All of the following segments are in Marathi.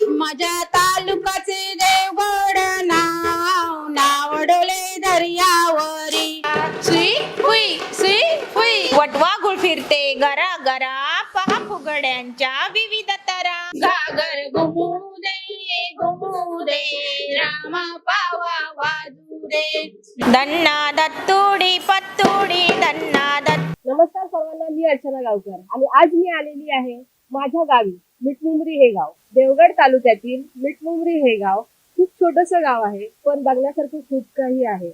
माझ्या तालुकाचे देवगड नाव नाव डोले दर्यावरी. सुई हुई सुई हुई. वटवा गुळ फिरते गरा गरा पहा फुगड्यांच्या विविध तरा. घागर घुमू दे घुमू दे रामा पावा वाजू दे. दन्ना दत्तुडी पत्तुडी दन्ना दत्त नमस्कार सर्वांना मी अर्चना गावकर आणि आज मी आलेली आहे माझ्या गावी मिठमुंबरी हे गाव. देवगड तालुक्यातील मिठमुंबरी हे गाव खूप छोटस गाव आहे पण बघण्यासारखं खूप काही आहे.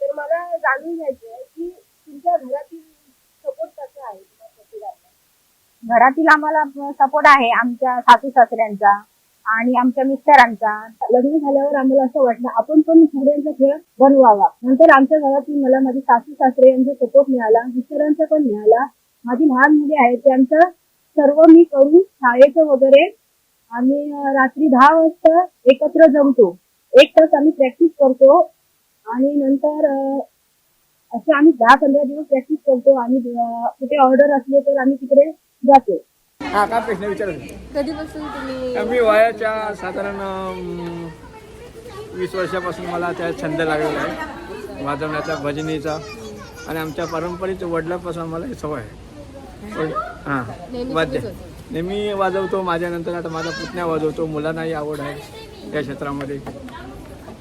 तर मला जाणून घ्यायचं आहे की तुमच्या घरातील सपोर्ट कसा आहे? घरातील आम्हाला सपोर्ट आहे आमच्या सासू सासऱ्यांचा आणि आमच्या मिस्टरांचा. लग्न झाल्यावर आम्हाला असं वाटलं आपण पण फुगड्यांचा खेळ बनवावा. नंतर आमच्या घरातून मला माझे सासू सासरे यांचा सपोर्ट मिळाला मिस्टरांचा पण मिळाला. माझी लहान मुले आहेत त्यांचं सर्व मी करून शाळेचं वगैरे आम्ही रात्री दहा वाजता एकत्र जमतो. एक तास आम्ही प्रॅक्टिस करतो आणि नंतर असे आम्ही दहा पंधरा दिवस प्रॅक्टिस करतो आणि कुठे ऑर्डर असले तर आम्ही तिकडे जातो. हा काय प्रश्न विचारत कधीपासून तुम्ही मी वयाच्या साधारण वीस वर्षापासून मला त्या छंद लागलेला आहे. वाजवण्याचा भजनीचा आणि आमच्या पारंपरिक वडिलांपासून मला ही सवय आहे. हां. वाद्य. नेहमी वाजवतो माझ्यानंतर आता माझा पुतण्या वाजवतो मुलांनाही आवड आहे या क्षेत्रामध्ये.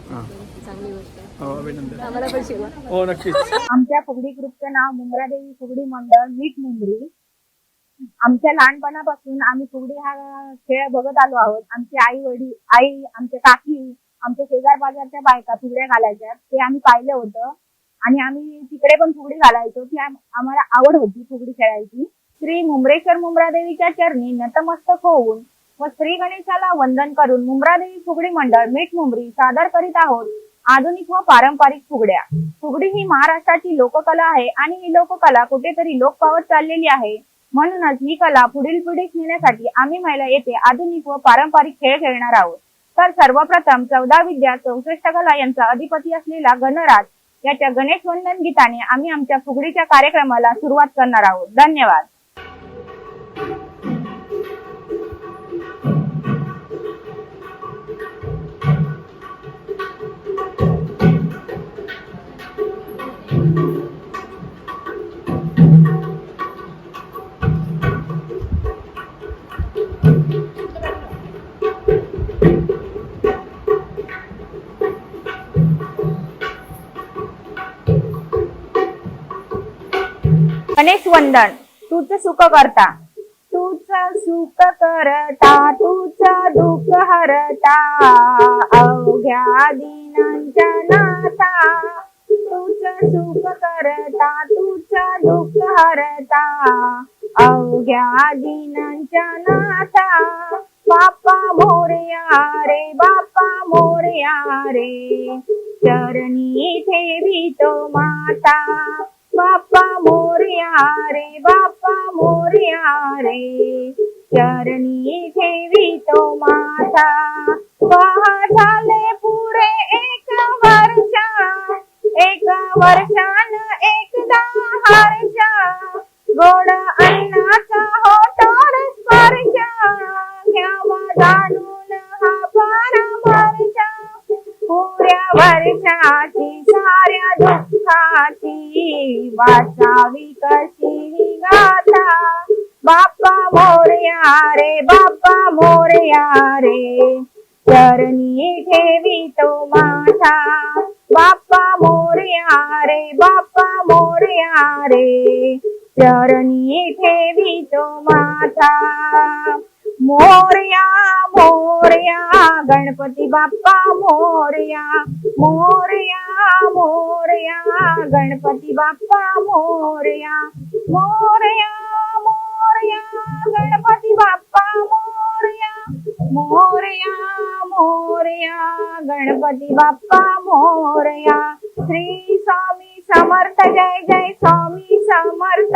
हां. हो अभिनंदन. हो नक्कीच. आमच्या फुगडी ग्रुपचं नाव मुंब्रादेवी फुगडी मंडळ मीठ मुंबरी. आमच्या लहानपणापासून आम्ही फुगडी हा खेळ बघत आलो आहोत. आमची आई वडील आई आमच्या काकी आमच्या शेजार बाजारच्या बायका फुगड्या घालायच्या. ते आम्ही पाहिलं होतं. आणि आम्ही तिकडे पण फुगडी घालायचो. ती आम्हाला आवड होती फुगडी खेळायची. श्री मुंबरेश्वर मुंब्रादेवीच्या चरणी नतमस्तक होऊन व श्री गणेशाला वंदन करून मुंब्रादेवी फुगडी मंडळ मीठ मुंबरी सादर करीत आहोत. आधुनिक व पारंपरिक फुगड्या. फुगडी ही महाराष्ट्राची लोककला आहे आणि ही लोककला कुठेतरी लोक पावत चाललेली आहे. म्हणूनच ही कला पुढील पिढीस नेण्यासाठी आम्ही महिला येथे आधुनिक व पारंपरिक खेळ खेळणार आहोत. तर सर्वप्रथम चौदा विद्या चौसष्ट कला यांचा अधिपती असलेला गणराज याच्या गणेश वंदन गीताने आम्ही आमच्या फुगडीच्या कार्यक्रमाला सुरुवात करणार आहोत. धन्यवाद. गणेश वंदन तूच सुख करता. तूच सुख करता तूच दुःख हरता. अवघ्या दिनांच्या नाथा तूच सुख करता तूच दुःख हरता. अवघ्या दिनांच्या नाथा बापा मोरया रे बापा मोरया रे. चरणी ठेवी तो माता. बाप्पा मोरया रे बाप्पा मोरया रे चरणी ठेवितो माता पहा झाले पुरे एक वर्षा एक वर्षान एकदा हर्षा गोड अन्नाचा होतो रे स्पर्श घ्यावा जाणून हा पारंपरिक पुऱ्या वर्षाची साऱ्या दुःखाची वाचावी कशी ही गाथा. बाप्पा मोरया रे बाप्पा मोरया रे. चरणी ठेवी तो माझा. बाप्पा मोरया रे बाप्पा मोरया रे. चरणी ठेवी तो माझा. मोरया मोरया गणपती बाप्पा मोरया मोरया मोरया गणपती बाप्पा मोरया मोरया मोरया गणपती बाप्पा मोरया मोरया मोरया गणपती बाप्पा मोरया। श्री स्वामी समर्थ जय जय स्वामी समर्थ।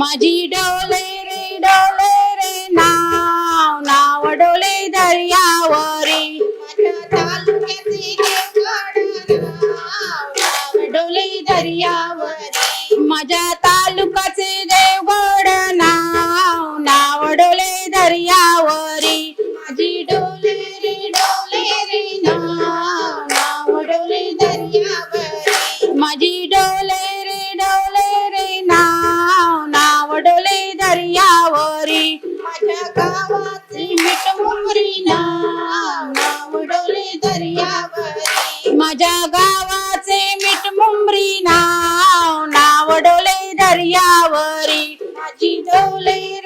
Majida. डोले दर्यावरी माझी डोले रे डोले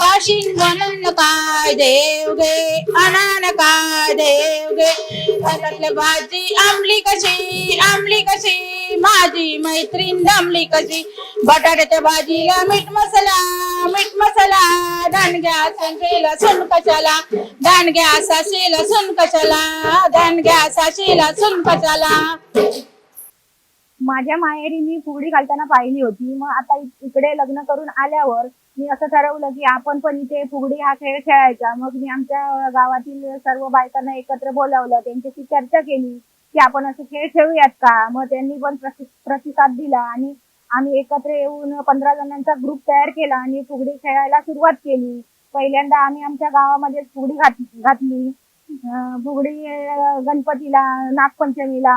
वाशिन बनन काय देव गे अनन काय देव गे भाजी आमली कशी? आमली कशी? माझी मैत्रीण दमली कशी? बटाट्याच्या भाजीला मीठ मसाला मीठ मसाला. दांडग्या संकेला सुन कशाला? दांडग्या साशीला सुन कशाला? घ्या साशीला सुन कशाला? माझ्या माहेरी मी फुगडी घालताना पाहिली होती. मग आता इकडे लग्न करून आल्यावर मी असं ठरवलं की आपण पण इथे फुगडी हा खेळ खेळायचा. मग मी आमच्या गावातील सर्व बायकांना एकत्र बोलावलं. त्यांच्याशी चर्चा केली की आपण असे खेळ खेळूयात का? मग त्यांनी पण प्रतिसाद दिला आणि आम्ही एकत्र येऊन पंधरा जणांचा ग्रुप तयार केला आणि फुगडी खेळायला सुरुवात केली. पहिल्यांदा आम्ही आमच्या गावामध्ये फुगडी घात घातली. फुगडी गणपतीला नागपंचमीला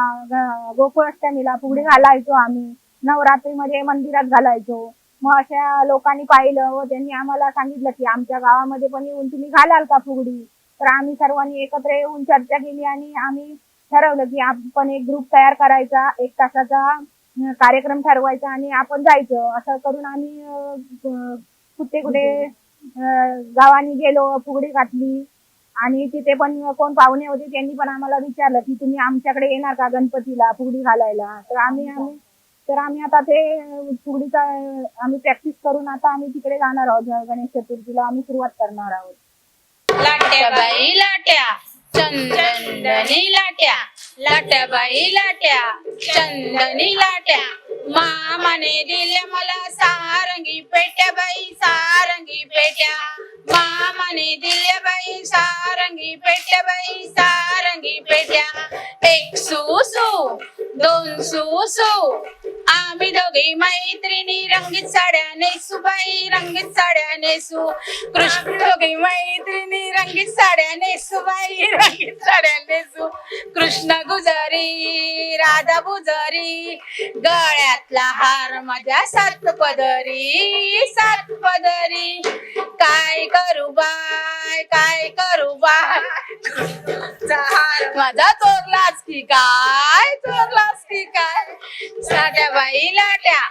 गोकुळाष्टमीला फुगडी घालायचो आम्ही. नवरात्रीमध्ये मंदिरात घालायचो. मग अशा लोकांनी पाहिलं व त्यांनी आम्हाला सांगितलं की आमच्या गावामध्ये पण येऊन तुम्ही घालाल का फुगडी? तर आम्ही सर्वांनी एकत्र येऊन चर्चा केली आणि आम्ही ठरवलं की आपण एक ग्रुप तयार करायचा एक तासाचा कार्यक्रम ठरवायचा आणि आपण जायचं. असं करून आम्ही कुठे कुठे गावांनी गेलो फुगडी घातली आणि तिथे पण कोण पाहुणे होते त्यांनी पण आम्हाला विचारलं की तुम्ही आमच्याकडे येणार का गणपतीला फुगडी घालायला? तर आम्ही आम्ही तर आम्ही आता ते फुगडीचा आम्ही प्रॅक्टिस करून आता आम्ही तिकडे जाणार आहोत गणेश चतुर्थीला आम्ही सुरुवात करणार आहोत. लाट्या बाई लाट्या. चंदनी लाट्या. लाट्या बाई लाट्या. चंदनी लाट्या. मामाने दिल्या मला सारंगी पेट्या बाई सारंगी पेट्या. मामाने दिल्या बाई सारंगी पेट्या बाई सारंगी पेट्या. एक सुसू दोन सुसू. आम्ही दोघी मैत्रिणी रंगीत साड्या नेसू बाई रंगीत साड्या नेसू. कृष्ण दोघी मैत्रिणी रंगीत साड्या नेसू बाई रंगीत साड्या नेसू. कृष्ण गुजरी राधा गुजरी गळ्यातला हार माझ्या सात पदरी सात पदरी. काय करू बाय काय करू बाय हार माझा चोरलाच की काय? चोरलाच की काय? साड्या लाटबाई लाट्या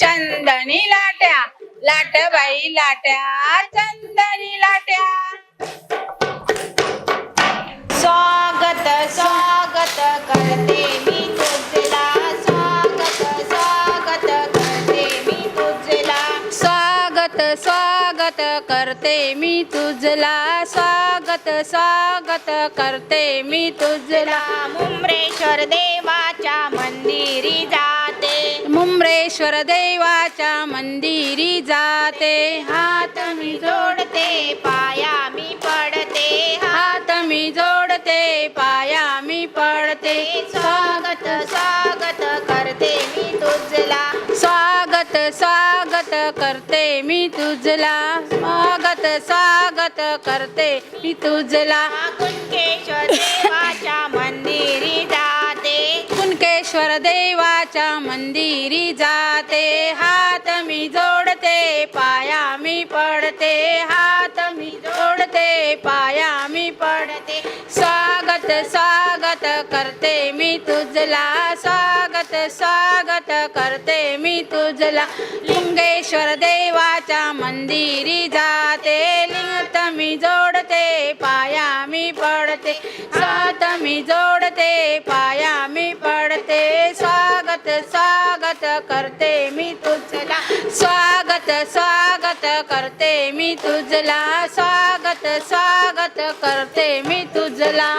चंदनी लाट्या लाटबाई लाट्या चंदनी लाट्या. स्वागत स्वागत करते मी तुझला. स्वागत स्वागत करते मी तुझला. स्वागत स्वागत करते मी तुझला. स्वागत स्वागत करते मी तुझला. मुंबरेश्वर देवाच्या मंदिरी मुम्रेश्वर देवाच्या मंदिरी जाते. हात मी जोडते पाया मी पडते. हात मी जोडते पाया मी पडते. स्वागत स्वागत करते मी तुझला. स्वागत स्वागत करते मी तुझला. स्वागत स्वागत करते मी तुझला. कुंकेश्वर देवाच्या मंदिरी जा कुणकेश्वर देवाच्या मंदिरी जाते. हात मी जोडते पाया मी पडते. हात मी जोडते पाया मी पडते. स्वागत स्वागत करते मी तुझला. स्वागत स्वागत करते मी तुझला. लिंगेश्वर देवाच्या मंदिरी जाते. लिंगत मी जोडते पाया मी पडते. सात मी जोडते पाया स्वागत करते मी तुझला. स्वागत स्वागत करते मी तुझला. स्वागत स्वागत करते मी तुझला.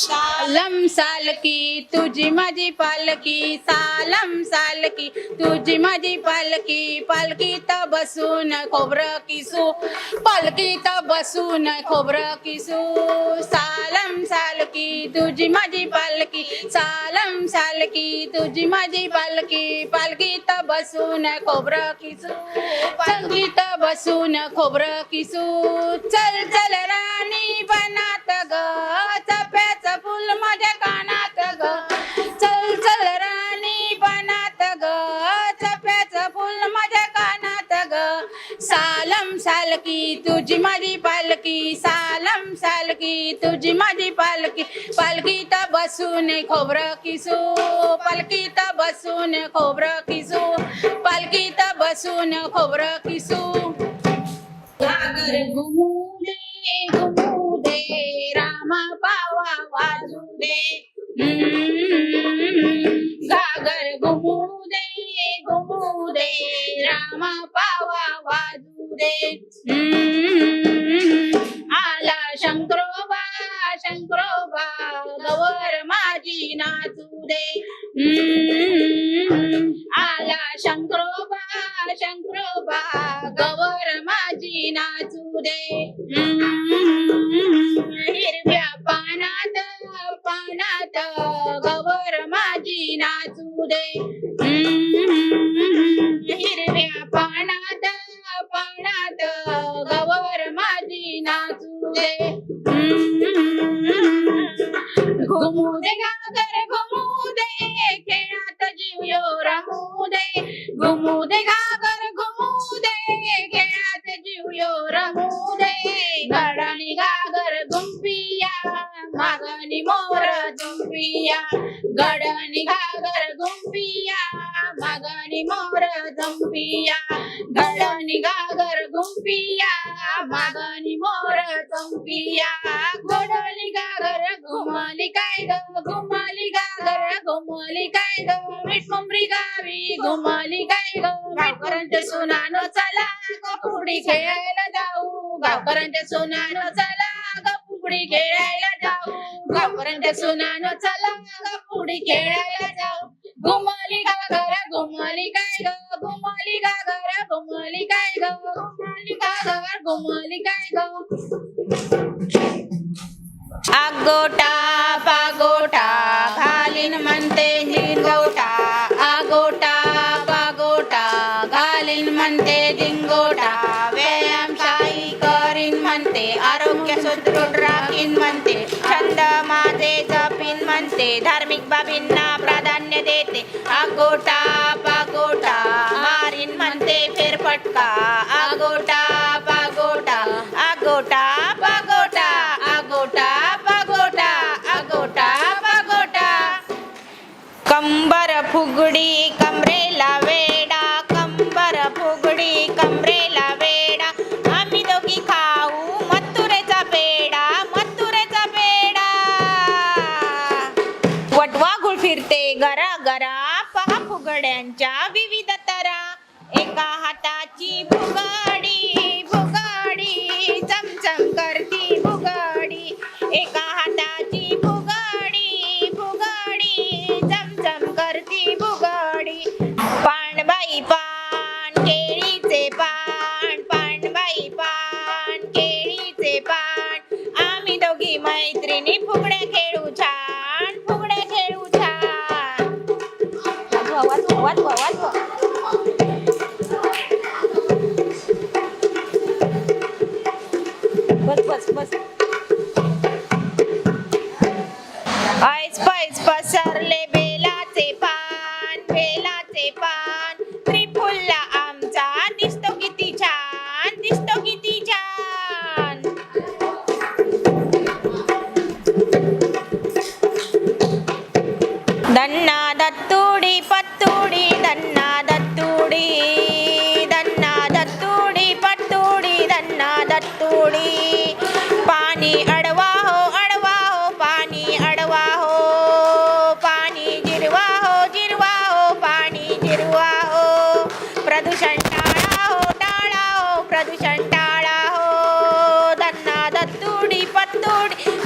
सालम सालकी तुझी माझी पालकी सालम सालकी तुझी माझी पालकी पालकीत बसून खोबरं किसू पालकीत बसून खोबरं किसू. सालम सालकी तुझी माझी पालकी सालम सालकी तुझी माझी पालकी पालकीत बसून खोबरं किसू पालकीत बसून खोबरं किसू. चल चल राणी बनात ग. सालकी तुझी माझी पालकी. सालम सालकी तुझी माझी पालकी. पालकीत बसून खोबरं किसू. पालकीत बसून खोबरं किसू. पालकीत बसून खोबरं किसू. घागर घुमू दे घुमू दे. रामा पावा वाजू दे. हम्म. घुमू दे गागर घुमू दे खेळात जीव यो रमू दे घुमू दे गागर घुमू दे खेळात जीव यो रमू दे गडानी गागर गुंपिया मागणी मोर जुंपिया गडानी गागर गुंपिया मागणी मोर जुंपिया गडानी गागर गुंपिया मागणी मोर घुमाली काय ग? घुमाली गागर घुमाली काय ग? मीठ गावी घुमाली काय ग? गावकरांच्या सुनानो चला ग फुगडी खेळायला जाऊ. गावकरांच्या सुनानो चला ग फुगडी खेळायला जाऊ. गावकरांच्या सुनानो चला ग फुगडी खेळायला जाऊ. घुमाली गागर घुमाली काय ग? घुमाली गागर घुमाली काय ग? घुमाली गागर घुमाली काय ग? आगोटा पागोटा घालीन म्हणते निरगोटा आगोटा पागोटा घालीन म्हणते डिंगोटा व्यायामशाही करीन म्हणते आरोग्य सुदृढ राखीन म्हणते. छंद माझे जपीन म्हणते धार्मिक बाबींना प्राधान्य देते. आगोटा पागोटा मारीन म्हणते फेरफटका. आगोटा फुगडी कमरेला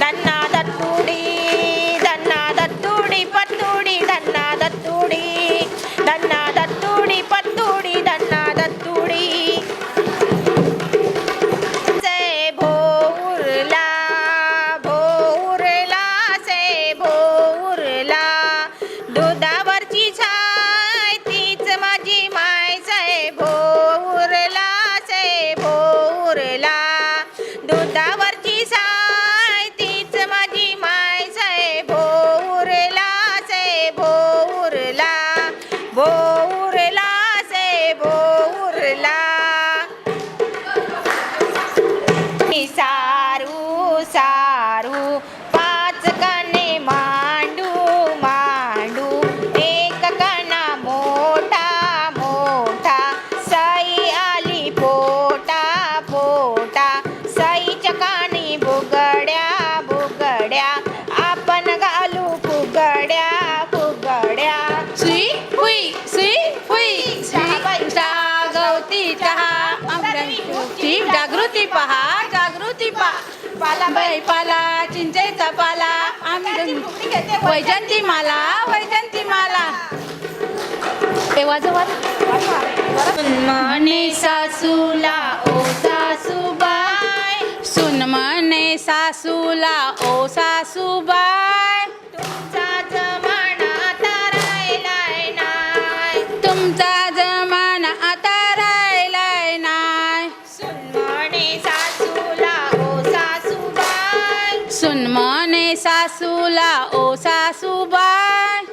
ನನ್ನ वैजंती माला वैजंती माला. ते वाजवा सुनमने सासूला ओ सुन सुनमने सासूला ओ सासूबाई. Sula o oh, sasuban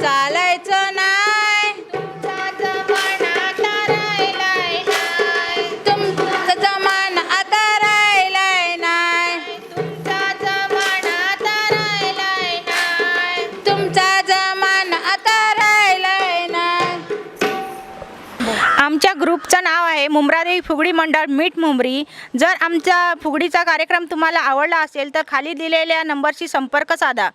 चालायचं नाही. तुमचा जमाना आता राहिलाय तुमचा जमाना आता राहिलाय आमच्या ग्रुपचं नाव आहे मुंब्रादेवी फुगडी मंडळ मीठ मुंबरी. जर आमचा फुगडीचा कार्यक्रम तुम्हाला आवडला असेल तर खाली दिलेल्या नंबरशी संपर्क साधा.